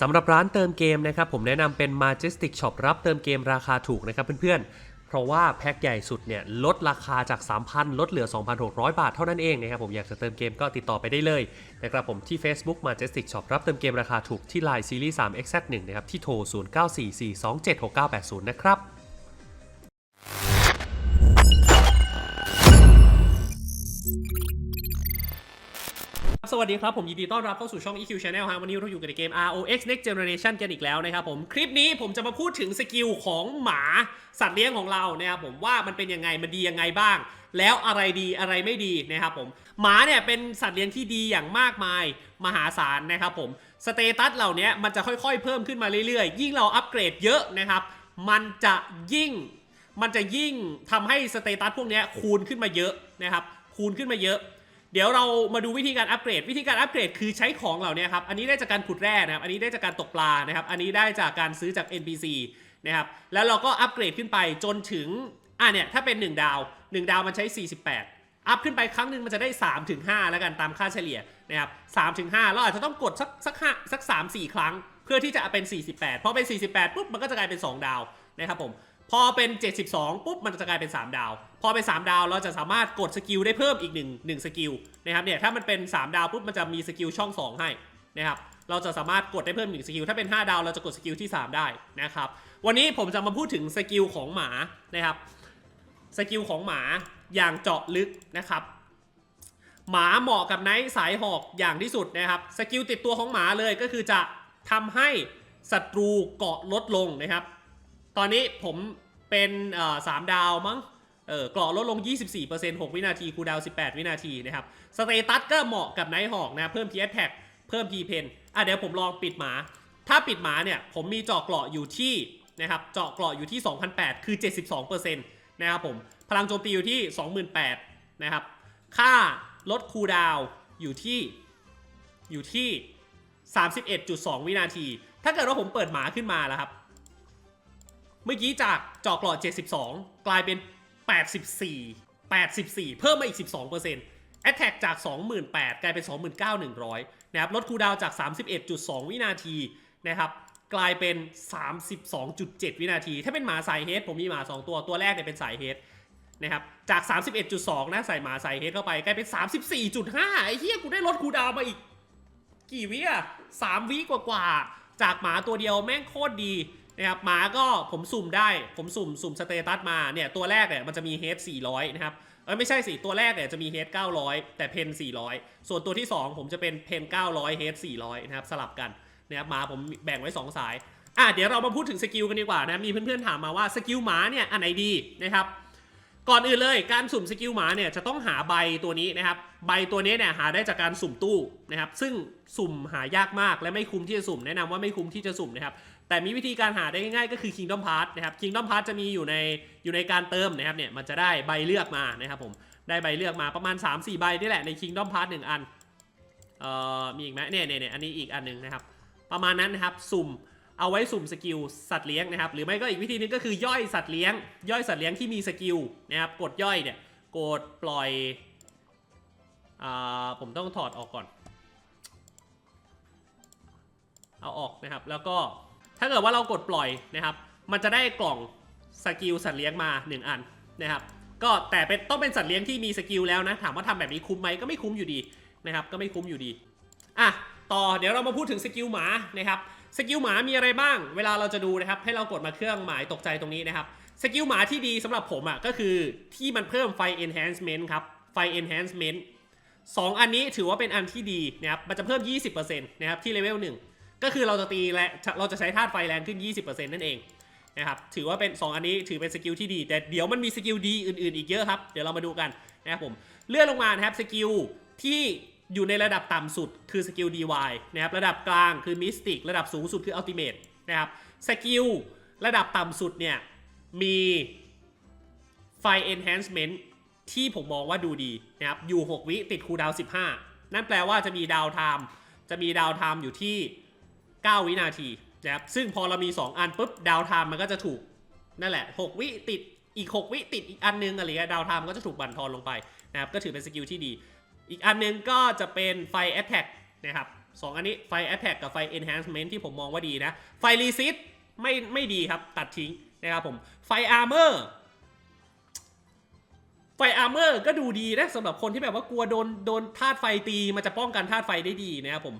สำหรับร้านเติมเกมนะครับผมแนะนำเป็น Majestic Shop รับเติมเกมราคาถูกนะครับเพื่อนๆ เพราะว่าแพ็คใหญ่สุดเนี่ยลดราคาจาก 3,000 ลดเหลือ 2,600 บาทเท่านั้นเองนะครับผมอยากจะเติมเกมก็ติดต่อไปได้เลยนะครับผมที่ Facebook Majestic Shop รับเติมเกมราคาถูกที่ Line Series 3 XZ1 นะครับที่โทร 0944276980 นะครับ สวัสดีครับ ผมยินดีต้อนรับเข้าสู่ช่อง EQ Channel ฮะวันนี้เราอยู่กันในเกม ROX Next Generation กันอีกแล้วนะครับผมคลิปนี้ผมจะมาพูดถึงสกิลของหมาสัตว์เลี้ยงของเรานะครับผมว่ามันเป็นยังไงมันดียังไงบ้าง แล้วอะไรดีอะไรไม่ดีนะครับผมหมาเนี่ยเป็นสัตว์เลี้ยงที่ดีอย่างมากมายมหาศาลนะครับผมสเตตัสเหล่านี้มันจะค่อยๆ เพิ่มขึ้นมาเรื่อยๆ ยิ่งเราอัปเกรดเยอะนะครับมันจะยิ่งมันจะยิ่งทำให้สเตตัสพวกนี้คูณขึ้นมาเยอะนะครับคูณขึ้นมาเยอะ เดี๋ยวเรามาดูวิธีการอัปเกรด วิธีการอัปเกรดคือใช้ของเหล่านี้ครับอันนี้ได้จากการขุดแร่นะครับอันนี้ได้จากการตกปลานะครับอันนี้ได้จากการซื้อจาก NPC นะครับแล้วเราก็อัปเกรดขึ้นไปจนถึงอะเนี่ยถ้าเป็น 1 ดาว 1 ดาวมันใช้ 48 อัพขึ้นไปครั้งหนึ่งมันจะได้3ถึงแล้วกันตามค่าเฉลี่ยนะครับ3ถึง5เราอาจจะต้องกดสักสักห้าสัก3 4ครั้ง เพื่อที่จะเป็น 48พอเป็น 48ปุ๊บมันก็จะกลายเป็น 2 ดาวนะครับผม พอเป็น 72 ปุ๊บ มันจะกลายเป็น 3 ดาว พอเป็น 3 ดาวเราจะสามารถกดสกิลได้เพิ่มอีก1 1สกิลนะครับเนี่ยถ้ามันเป็น 3 ดาวปุ๊บมันจะมีสกิลช่อง 2 ให้นะครับเราจะสามารถกดได้เพิ่ม1สกิลถ้าเป็น 5 ดาวเราจะกดสกิลที่ 3 ได้นะครับวันนี้ผมจะมาพูดถึงสกิลของหมานะครับสกิลของหมาอย่างเจาะลึกนะครับหมาเหมาะกับไนท์สายหอกอย่างที่สุดนะครับสกิลติดตัวของหมาเลยก็คือจะทำให้ศัตรูเกาะลดลงนะครับ ตอนนี้ผม เป็นสามดาวมั้งเออกราะลดลง 24% 6 วินาที คูดาว 18 วินาทีนะครับ สเตตัสก็เหมาะกับไนท์หอกนะ เพิ่ม PS Pack เพิ่ม P Pen อะเดี๋ยวผมลองปิดหมา ถ้าปิดหมาเนี่ย ผมมีเจาะเกราะอยู่ที่นะครับ เจาะเกราะอยู่ที่ 2,008 คือ 72%นะครับผม พลังโจมตีอยู่ที่ 28,000นะครับ ค่าลดคูดาวอยู่ที่อยู่ที่ 31.2 วินาที ถ้าเกิดว่าผมเปิดหมาขึ้นมาแล้วครับ เมื่อกี้จากเจาะเกราะ72 กลายเป็น 84 84 เพิ่มมาอีก 12% Attack จาก 28,000 กลายเป็น 29,100 นะครับ ลดคูดาวจาก 31.2 วินาทีนะครับ กลายเป็น 32.7 วินาที ถ้าเป็นหมาสายเฮดผมมีหมา 2 ตัว ตัวแรกเนี่ยเป็นสายเฮดนะครับ จาก 31.2 นะ ใส่หมาสายเฮดเข้าไป กลายเป็น 34.5 ไอ้เหี้ย กูได้ลดคูดาวมาอีก กี่วิอะสามวิกว่าๆ จากหมาตัวเดียวแม่งโคตรดี นะครับหมาก็ผมสุ่มได้ผมสุ่มสุ่มสเตตัสมาเนี่ยตัวแรกเนี่ยมันจะมีเฮด400 นะครับเอ้ยไม่ใช่สิตัวแรกเนี่ยจะมีเฮด900 แต่เพน400 ส่วนตัวที่ 2 ผมจะเป็นเพน900เฮด400 นะครับสลับกันนะครับหมาผมแบ่งไว้ 2 สายอะเดี๋ยวเรามาพูดถึงสกิลกันดีกว่านะมีเพื่อนๆถามมาว่าสกิลหมาเนี่ยอันไหนดีนะครับก่อนอื่นเลยการสุ่มสกิลหมาเนี่ยจะต้องหาใบตัวนี้นะครับใบตัวนี้เนี่ยหาได้จากการสุ่มตู้นะครับซึ่งสุ่มหายากมากและไม่คุ้มที่จะสุ่มแนะนำว่าไม่คุ้มที่จะสุ่มนะครับแต่มีวิธีการหาได้ง่ายๆก็คือ Kingdom Pass นะครับ Kingdom Pass จะมีอยู่ในอยู่ในการเติมนะครับเนี่ยมันจะได้ใบเลือกมานะครับผมได้ใบเลือกมาประมาณ 3-4 ใบนี่แหละใน Kingdom Pass 1 อันเอ่อมีอีกไหมเนี่ยเนี่ยเนี่ยอันนี้อีกอันหนึงนะครับประมาณนั้นนะครับสุ่มเอาไว้สุ่มสกิลสัตว์เลี้ยงนะครับหรือไม่ก็อีกวิธีนึงก็คือย่อยสัตว์เลี้ยง ย่อยสัตว์เลี้ยงที่มีสกิลนะครับกดย่อยเนี่ยกดปล่อยอ่าผมต้องถอดออกก่อน เอาออกนะครับแล้วก็ ถ้าเกิดว่าเรากดปล่อยนะครับ มันจะได้กล่องสกิลสัตว์เลี้ยงมา 1 อันนะครับก็แต่เป็นต้องเป็นสัตว์เลี้ยงที่มีสกิลแล้วนะ ถามว่าทำแบบนี้คุ้มไหมก็ไม่คุ้มอยู่ดีนะครับ ก็ไม่คุ้มอยู่ดีอะต่อเดี๋ยวเรามาพูดถึงสกิลหมานะครับสกิลหมามีอะไรบ้าง เวลาเราจะดูนะครับ ให้เรากดมาเครื่องหมายตกใจตรงนี้นะครับสกิลหมาที่ดีสำหรับผมอะก็คือที่มันเพิ่มไฟ enhancement ครับไฟ enhancement สองอันนี้ถือว่าเป็นอันที่ดีนะครับมันจะเพิ่ม 20%นะครับที่เลเวล1 ก็คือเราจะตีและเราจะใช้ธาตุไฟแรงขึ้น 20%นั่นเองนะครับถือว่าเป็น 2 อันนี้ถือเป็นสกิลที่ดี แต่เดี๋ยวมันมีสกิลดีอื่นๆ อีกเยอะครับ เดี๋ยวเรามาดูกันนะครับผมเลื่อนลงมานะครับสกิลที่อยู่ในระดับต่ำสุดคือสกิล DY นะครับระดับกลางคือ Mystic ระดับสูงสุดคือ Ultimate นะครับสกิลระดับต่ำสุดเนี่ยมีไฟ Enhancement ที่ผมมองว่าดูดีนะครับอยู่ 6 วิติดคูดาว 15 นั่นแปลว่าจะมีดาวไทม์จะมีดาวไทม์อยู่ที่ 9 วินาทีนะครับซึ่งพอเรามี 2 อันปุ๊บดาวไทม์มันก็จะถูกนั่นแหละ 6 วิติดอีก 6 วิติดอีกอันนึงอะไรเงี้ยดาวไทม์ก็จะถูกบั่นทอนลงไปนะครับก็ถือเป็นสกิลที่ดี อีกอันนึงก็จะเป็นไฟ Attack นะครับสองอันนี้ไฟ Attack กับไฟ Enhancement ที่ผมมองว่าดีนะ ไฟ Resist ไม่ไม่ดีครับตัดทิ้งนะครับผมไฟ Armor ไฟ Armor ก็ดูดีนะสำหรับคนที่แบบว่ากลัวโดนโดนธาตุไฟตี มันจะป้องกันธาตุไฟได้ดีนะครับผม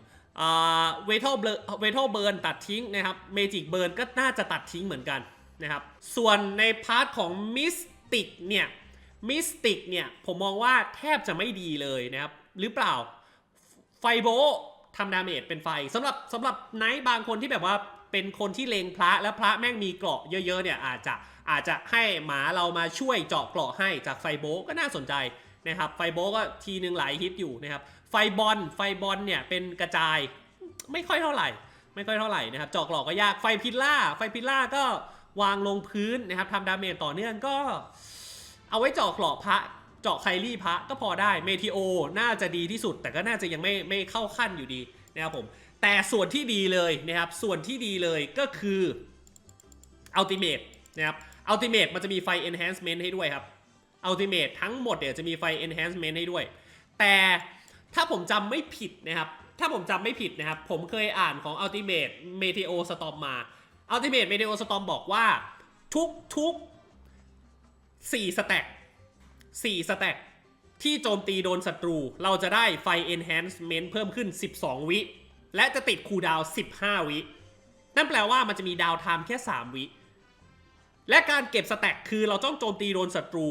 เวทเบ r เวทเบิร์นตัดทิ้งนะครับเมจิกเบิร์นก็น่าจะตัดทิ้งเหมือนกันนะครับส่วนในพาร์ทของมิสติกเนี่ยมิสติกเนี่ยผมมองว่าแทบจะไม่ดีเลยนะครับหรือเปล่าไฟโบทำดาเมจเป็นไฟสำหรับสำหรับไนท์บางคนที่แบบว่าเป็นคนที่เลงพระแล้วพระแม่งมีเกราะเยอะๆเนี่ยอาจจะอาจจะให้หมาเรามาช่วยเจาะเกราะให้จากไฟโบก็น่าสนใจ นะครับไฟโบก็ทีหนึ่งหลายฮิตอยู่นะครับไฟบอลไฟบอลเนี่ยเป็นกระจายไม่ค่อยเท่าไหร่ ไม่ค่อยเท่าไหร่นะครับเจาะเกราะก็ยากไฟพิลล่าไฟพิลล่าก็วางลงพื้นนะครับทำดาเมจต่อเนื่องก็ เอาไว้เจาะเกราะพระเจาะไคลี่พระก็พอได้เมทิโอน่าจะดีที่สุด แต่ก็น่าจะยังไม่ไม่เข้าขั้นอยู่ดีนะครับผมแต่ส่วนที่ดีเลยนะครับส่วนที่ดีเลยก็คืออัลติเม e นะครับอัลติเม e มันจะมีไฟ enhancement ให้ด้วยครับ อัลติเม e ทั้งหมดเนี่ยจะมีไฟ enhancement ให้ด้วย แต่ถ้าผมจำไม่ผิดนะครับ ถ้าผมจำไม่ผิดนะครับ ผมเคยอ่านของ Ultimate Meteo Storm มา Ultimate Meteo Storm บอกว่าทุกทุก4สแต็ก4สแต็กที่โจมตีโดนศัตรู เราจะได้ไฟ Enhancement เพิ่มขึ้น 12 วิ และจะติดคูดาว 15 วิ นั่นแปลว่ามันจะมีดาวไทม์แค่ 3 วิ และการเก็บสแต็กคือเราต้องโจมตีโดนศัตรู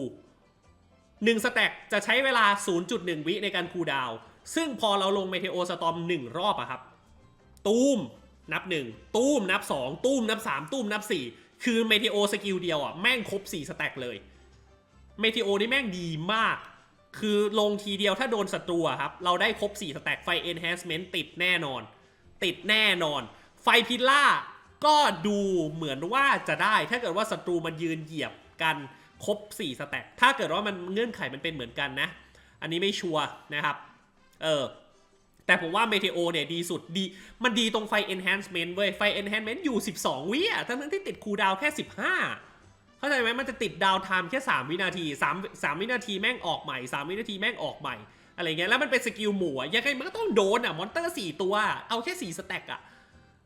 1สแต็กจะใช้เวลา 0.1 วิในการคูลดาว ซึ่งพอเราลงเมเทโอสตอม1 รอบอะครับ ตูมนับ 1 ตูมนับ 2 ตูมนับ 3 ตูมนับ 4 คือเมเทโอสกิลเดียวอะแม่งครบ 4 สแต็กเลย เมเทโอนี่แม่งดีมาก คือลงทีเดียวถ้าโดนศัตรูครับ เราได้ครบ 4 สแต็กไฟ Enhancement ติดแน่นอน ติดแน่นอน ไฟพิลล่าก็ดูเหมือนว่าจะได้ถ้าเกิดว่าศัตรูมันยืนเหยียบกัน ครบ4สแต็กถ้าเกิดว่ามันเงื่อนไขมันเป็นเหมือนกันนะ อันนี้ไม่ชัวร์นะครับ เออ แต่ผมว่าเมเทโอเนี่ยดีสุดดี มันดีตรงไฟ Enhancement เว้ย ไฟ Enhancement อยู่ 12 วิอะทั้งที่ติดคูดาวแค่ 15 เข้าใจไหมมันจะติดดาวไทม์แค่ 3 วินาที 3 3 วินาทีแม่งออกใหม่ 3 วินาทีแม่งออกใหม่อะไรเงี้ย แล้วมันเป็นสกิลหมู่อะยังไงมันก็ต้องโดนอะ มอนเตอร์ 4 ตัว เอาแค่ 4 สแต็กอะ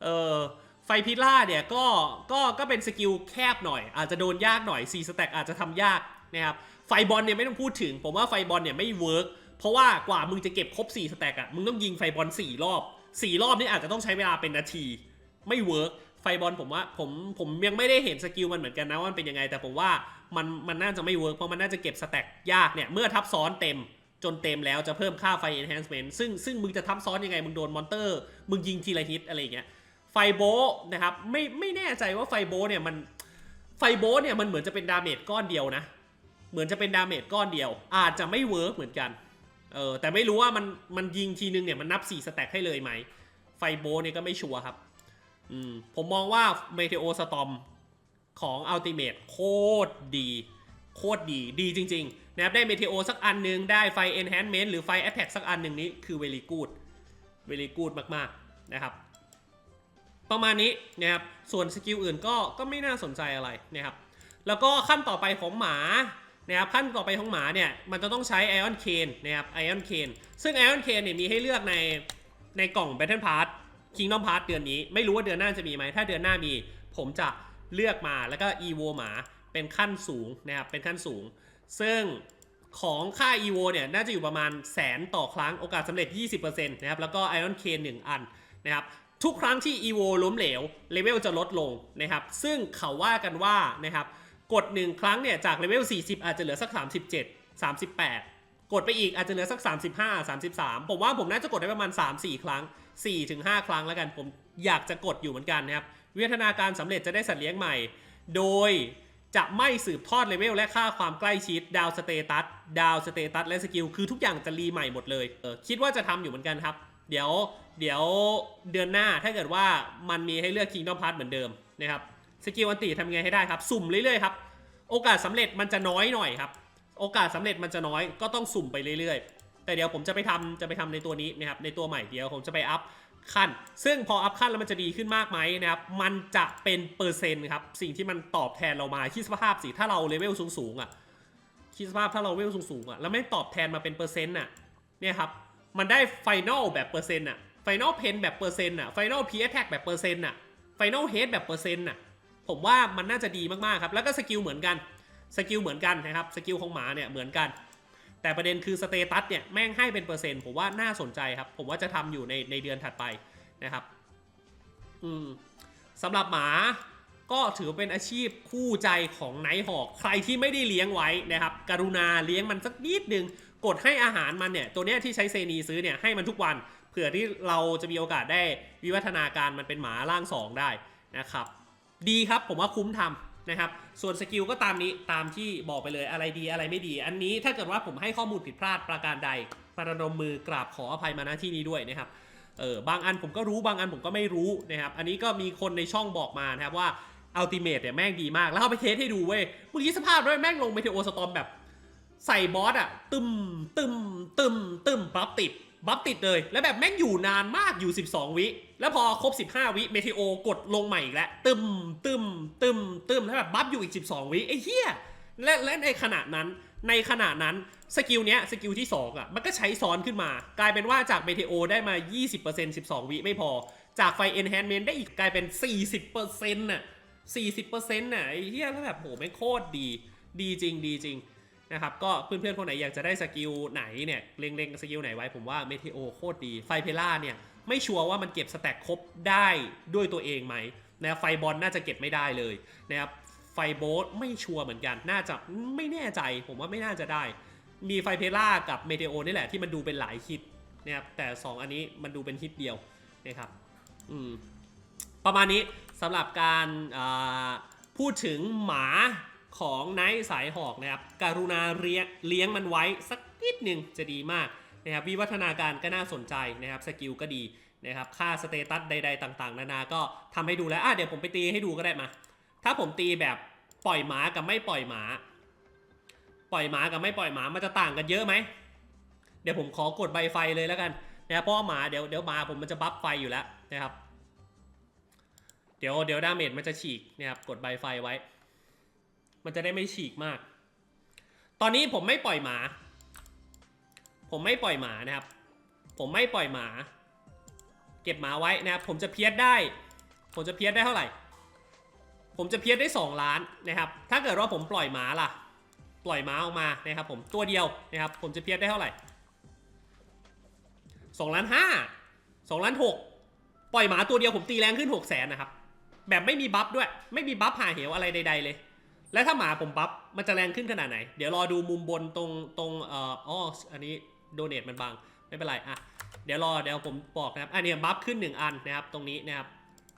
เออ ไฟพิล่าเนี่ยก็ก็ก็เป็นสกิลแคบหน่อย อาจจะโดนยากหน่อย4สแต็กอาจจะทำยากนะครับไฟบอลเนี่ยไม่ต้องพูดถึง ผมว่าไฟบอลเนี่ยไม่เวิร์กเพราะว่ากว่ามึงจะเก็บครบ4สแต็กอะมึงต้องยิงไฟบอล4รอบ4รอบนี่อาจจะต้องใช้เวลาเป็นนาที ไม่เวิร์กไฟบอลผมว่าผมผมยังไม่ได้เห็นสกิลมันเหมือนกันนะว่ามันเป็นยังไง แต่ผมว่ามันมันน่าจะไม่เวิร์กเพราะมันน่าจะเก็บสแต็กยากเนี่ยเมื่อทับซ้อนเต็มจนเต็มแล้วจะเพิ่มค่าไฟ enhancement ซึ่งซึ่งมึงจะทับซ้อนยังไง มึงโดนมอนเตอร์ มึงยิงทีละฮิตอะไรอย่างเงี้ย ไฟโบนะครับไม่ไม่แน่ใจว่าไฟโบเนี่ยมันไฟโบเนี่ยมันเหมือนจะเป็นดาเมจก้อนเดียวนะ เหมือนจะเป็นดาเมจก้อนเดียว อาจจะไม่เวิร์กเหมือนกันเออแต่ไม่รู้ว่ามันมันยิงทีนึงเนี่ยมันนับ 4 สแต็กให้เลยไหม ไฟโบเนี่ยก็ไม่ชัวร์ครับอืมผมมองว่า Meteo Storm ของ Ultimate โคตรดี โคตรดีดีจริงๆนะครับได้ Meteo สักอันนึง ได้ไฟ Enhancement หรือไฟ Attack สักอันหนึ่งนี้คือ very good very good มากๆนะครับ ประมาณนี้นะครับ ส่วนสกิลอื่นก็ก็ไม่น่าสนใจอะไรนะครับ แล้วก็ขั้นต่อไปของหมานะครับขั้นต่อไปของหมาเนี่ยมันจะต้องใช้ Ion Cane นนะครับ Ion Cane ซึ่ง Ion Cane เนี่ยมีให้เลือกในในกล่อง Battle Pass Kingdom Pass เดือนนี้ ไม่รู้ว่าเดือนหน้าจะมีไหม ถ้าเดือนหน้ามี ผมจะเลือกมาแล้วก็ EVO หมาเป็นขั้นสูงนะครับเป็นขั้นสูง ซึ่งของค่า EVO เนี่ยน่าจะอยู่ประมาณแสนต่อครั้งโอกาสสำเร็จ 20%นะครับแล้วก็ Ion Cane 1 อันนะครับ ทุกครั้งที่ EVO ล้มเหลวเลเวลจะลดลงนะครับ ซึ่งเขาว่ากันว่านะครับกด 1 ครั้งเนี่ยจากเลเวล 40 อาจจะเหลือสัก 37 38 กดไปอีกอาจจะเหลือสัก 35 33 ผมว่าผมน่าจะกดได้ประมาณ 3-4 ครั้ง 4-5 ครั้งแล้วกัน ผมอยากจะกดอยู่เหมือนกันนะครับวิวัฒนาการสำเร็จจะได้สัตว์เลี้ยงใหม่ โดยจะไม่สืบทอดเลเวลและค่าความใกล้ชิดดาวสเตตัสดาวสเตตัสและสกิลคือทุกอย่างจะรีใหม่หมดเลยเออคิดว่าจะทำอยู่เหมือนกันครับ เดี๋ยวเดี๋ยวเดือนหน้าถ้าเกิดว่ามันมีให้เลือก Kingdom Pass เหมือนเดิมนะครับสกิลอันติทำไงให้ได้ครับ สุ่มเรื่อยๆครับ โอกาสสำเร็จมันจะน้อยหน่อยครับ โอกาสสำเร็จมันจะน้อยก็ต้องสุ่มไปเรื่อยๆ แต่เดี๋ยวผมจะไปทำจะไปทำในตัวนี้นะครับในตัวใหม่เดี๋ยวผมจะไปอัพขั้น ซึ่งพออัพขั้นแล้วมันจะดีขึ้นมากไหมนะครับ มันจะเป็นเปอร์เซ็นต์ครับ สิ่งที่มันตอบแทนเรามาคิดสภาพสิ ถ้าเราเลเวลสูงๆอะคิดสภาพถ้าเราเลเวลสูงๆอะ แล้วไม่ตอบแทนมาเป็นเปอร์เซ็นต์อะ เนี่ยครับ มันได้ไฟนอลแบบเปอร์เซ็นต์อะ Final Pen แบบเปอร์เซ็นต์อะ Final P Attack แบบเปอร์เซ็นต์อะ Final Head แบบเปอร์เซ็นต์อะผมว่ามันน่าจะดีมากๆครับ แล้วก็สกิลเหมือนกันสกิลเหมือนกันนะครับสกิลของหมาเนี่ยเหมือนกัน แต่ประเด็นคือสเตตัสเนี่ยแม่งให้เป็นเปอร์เซ็นต์ผมว่าน่าสนใจครับ ผมว่าจะทำอยู่ในในเดือนถัดไปนะครับอืมสำหรับหมาก็ถือเป็นอาชีพคู่ใจของไนท์หอกใครที่ไม่ได้เลี้ยงไว้นะครับ กรุณาเลี้ยงมันสักนิดนึง กดให้อาหารมันเนี่ยตัวเนี้ยที่ใช้เซนีซื้อเนี่ยให้มันทุกวันเผื่อที่เราจะมีโอกาสได้วิวัฒนาการมันเป็นหมาร่างสองได้นะครับดีครับผมว่าคุ้มทำนะครับ ส่วนสกิลก็ตามนี้ตามที่บอกไปเลยอะไรดีอะไรไม่ดี อันนี้ถ้าเกิดว่าผมให้ข้อมูลผิดพลาดประการใดประนมมือกราบขออภัยมาณที่นี้ด้วยนะครับเออบางอันผมก็รู้บางอันผมก็ไม่รู้นะครับ อันนี้ก็มีคนในช่องบอกมานะครับว่าอัลติเม e เนี่ยแม่งดีมาก แล้วเอาไปเทสให้ดูเว้ยเมื่อกี้สภาพด้วยแม่งลงเมเทโอสตอมแบบ ใส่บอสอะตึมตึมตึมตึมบัฟติดบัฟติดเลย แล้วแบบแม่งอยู่นานมากอยู่ 12 วิ แล้วพอครบ 15 วิเมเทโอกดลงใหม่อีกแล้วตึมตึมตึมตึมแล้วแบบบัฟอยู่อีก 12 วิไอ้เหี้ยและและในขณะนั้นในขณะนั้นสกิลเนี้ยสกิลที่2อะมันก็ใช้ซ้อนขึ้นมา กลายเป็นว่าจากเมเทโอได้มา 20% 12 วิไม่พอ จากไฟ enhancement ได้อีกกลายเป็น 40%น่ะ40%น่ะไอ้เหี้ยแล้วแบบโหแม่งโคตรดี ดีจริงดีจริง นะครับก็เพื่อนๆคนไหนอยากจะได้สกิลไหนเนี่ยเล็งๆสกิลไหนไว้ผมว่าเมเทโอโคตรดีไฟเพล่าเนี่ยไม่ชัวร์ว่ามันเก็บสแต็กครบได้ด้วยตัวเองไหมนะไฟบอลน่าจะเก็บไม่ได้เลยนะครับไฟโบสไม่ชัวร์เหมือนกันน่าจะไม่แน่ใจ ผมว่าไม่น่าจะได้ มีไฟเพล่ากับเมเทโอนี่แหละที่มันดูเป็นหลายฮิตนะครับแต่ 2 อันนี้มันดูเป็นฮิตเดียวนะครับอืมประมาณนี้สำหรับการพูดถึงหมา ของไนท์สายหอกนะครับ การุณาเลี้ยงเลี้ยงมันไว้สักนิดหนึ่งจะดีมากนะครับ วิวัฒนาการก็น่าสนใจนะครับ สกิลก็ดีนะครับ ค่าสเตตัสใด ๆ ต่าง ๆ นานา ก็ทำให้ดูแล้วอะเดี๋ยวผมไปตีให้ดูก็ได้มา ถ้าผมตีแบบปล่อยหมากับไม่ปล่อยหมา ปล่อยหมากับไม่ปล่อยหมา มันจะต่างกันเยอะไหม เดี๋ยวผมขอกดใบไฟเลยแล้วกันนะครับ เพราะว่าหมาเดี๋ยวเดี๋ยวหมาผมมันจะบัฟไฟอยู่แล้วนะครับ เดี๋ยวเดี๋ยวดาเมจมันจะฉีกนะครับ กดใบไฟไว้ มันจะได้ไม่ฉีกมาก ตอนนี้ผมไม่ปล่อยหมา ผมไม่ปล่อยหมานะครับ ผมไม่ปล่อยหมา เก็บหมาไว้นะครับ ผมจะเพียสได้ ผมจะเพียสได้เท่าไหร่ ผมจะเพียสได้ 2 ล้านนะครับ ถ้าเกิดว่าผมปล่อยหมาล่ะ ปล่อยหมาออกมานะครับผมตัวเดียวนะครับ ผมจะเพียสได้เท่าไหร่2ล้าน5 2ล้าน6ปล่อยหมาตัวเดียวผมตีแรงขึ้น6 0 0 0 0นนะครับ แบบไม่มีบัฟด้วย ไม่มีบัฟหาเหวอะไรใดๆเลย และถ้าหมาผมบัฟมันจะแรงขึ้นขนาดไหน เดี๋ยวรอดูมุมบนตรงตรงเอ่ออ๋ออันนี้โดเนทมันบางไม่เป็นไรอะเดี๋ยวรอเดี๋ยวผมบอกนะครับอันนี้บัฟขึ้น 1 อันนะครับตรงนี้นะครับ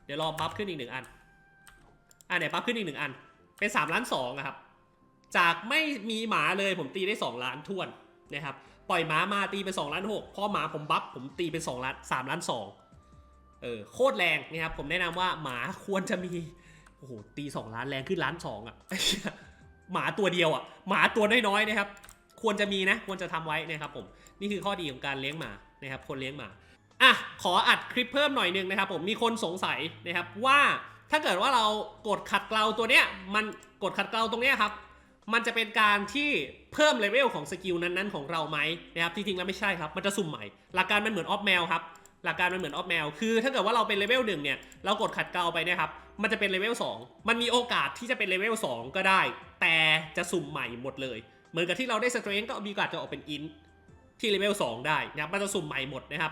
เดี๋ยวรอบัฟขึ้นอีกหนึ่งอันอะเนี่ยบัฟขึ้นอีกหนึ่งอัน เป็น3ล้าน2อะครับจากไม่มีหมาเลยผมตีได้ 2 ล้านท่วนนะครับปล่อยหมามาตีเป็น2ล้าน6พอหมาผมบัฟผมตีเป็น2ล้าน3ล้าน2เออโคตรแรงนะครับผมแนะนำว่าหมาควรจะมี โอ้โหตี2ล้านแรงขึ้นล้าน2อะหมาตัวเดียวอะหมาตัวน้อยๆนะครับ ควรจะมีนะควรจะทำไว้นะครับผมนี่คือข้อดีของการเลี้ยงหมานะครับ คนเลี้ยงหมาอะขออัดคลิปเพิ่มหน่อยนึงนะครับผมมีคนสงสัยนะครับว่าถ้าเกิดว่าเรากดขัดเกลาตัวเนี้ยมันกดขัดเกลาตรงเนี้ยครับมันจะเป็นการที่เพิ่มเลเวลของสกิลนั้นๆของเราไหมนะครับที่จริงแล้วไม่ใช่ครับ มันจะสุ่มใหม่ หลักการมันเหมือนออฟแมวครับ หลักการมันเหมือนออฟแมว คือถ้าเกิดว่าเราเป็นเลเวลหนึ่งเนี่ย เรากดขัดเกลาไปเนะครับ มันจะเป็นเลเวล2มันมีโอกาสที่จะเป็นเลเวล2ก็ได้ แต่จะสุ่มใหม่หมดเลย เหมือนกับที่เราได้สเตรนก็มีโอกาสจะออกเป็นอินที่เลเวล2ได้นะครับมันจะสุ่มใหม่หมดนะครับ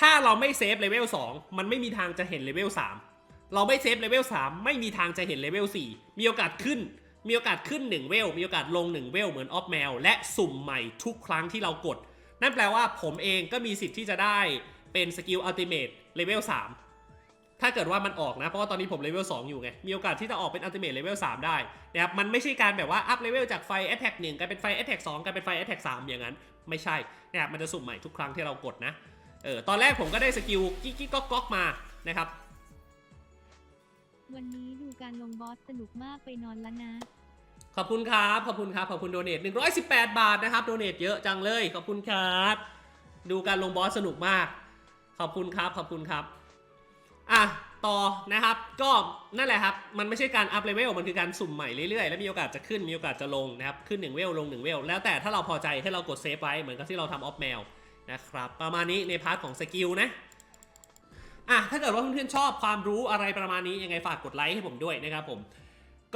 ถ้าเราไม่เซฟเลเวล2มันไม่มีทางจะเห็นเลเวล3เราไม่เซฟเลเวล3ไม่มีทางจะเห็นเลเวล4มีโอกาสขึ้น มีโอกาสขึ้น1เวล มีโอกาสลง1เวลเหมือนออฟแมวและสุ่มใหม่ทุกครั้งที่เรากด นั่นแปลว่าผมเองก็มีสิทธิ์ที่จะได้เป็นสกิลอัลติเม e เลเวล3 ถ้าเกิดว่ามันออกนะ เพราะว่าตอนนี้ผมเลเวล2อยู่ไง มีโอกาสที่จะออกเป็นอัลติเม e เลเวล3ได้นะครับ มันไม่ใช่การแบบว่าอัพเลเวลจากไฟแอ t แทก1กลายเป็นไฟแอ t แทก2กลายเป็นไฟแอ t แทก3อย่างนั้น ไม่ใช่นะครับมันจะสุ่มใหม่ทุกครั้งที่เรากดนะ เออ ตอนแรกผมก็ได้สกิลกิ๊กกิ๊กก๊อกก๊อกมานะครับ วันนี้ดูการลงบอสสนุกมากไปนอนแล้วนะ ขอบคุณครับ ขอบคุณครับ ขอบคุณโดเนท118 บาทนะครับ โดเนทเยอะจังเลย ขอบคุณครับ ดูการลงบอสสนุกมาก ขอบคุณครับ ขอบคุณครับ อะต่อนะครับ ก็นั่นแหละครับ มันไม่ใช่การอัพเลเวลมันคือการสุ่มใหม่เรื่อยๆ แล้วมีโอกาสจะขึ้นมีโอกาสจะลงนะครับ ขึ้น1เวลลง1เวลแล้วแต่ถ้าเราพอใจให้เรากดเซฟไว้เหมือนกับที่เราทำออฟแมวนะครับ ประมาณนี้ในพาร์ทของสกิลนะอะถ้าเกิดว่าเพื่อนๆชอบความรู้อะไรประมาณนี้ยังไงฝากกดไลค์ให้ผมด้วยนะครับผม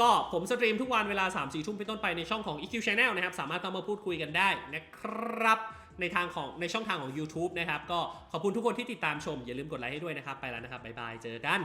ก็ผมสตรีมทุกวันเวลา3 4ทุ่มเป็นต้นไปในช่องของ EQ Channel นะครับสามารถเข้ามาพูดคุยกันได้นะครับ ในทางของในช่องทางของ YouTube นะครับ ก็ขอบคุณทุกคนที่ติดตามชม อย่าลืมกดไลค์ให้ด้วยนะครับ ไปแล้วนะครับบ๊ายบายเจอกัน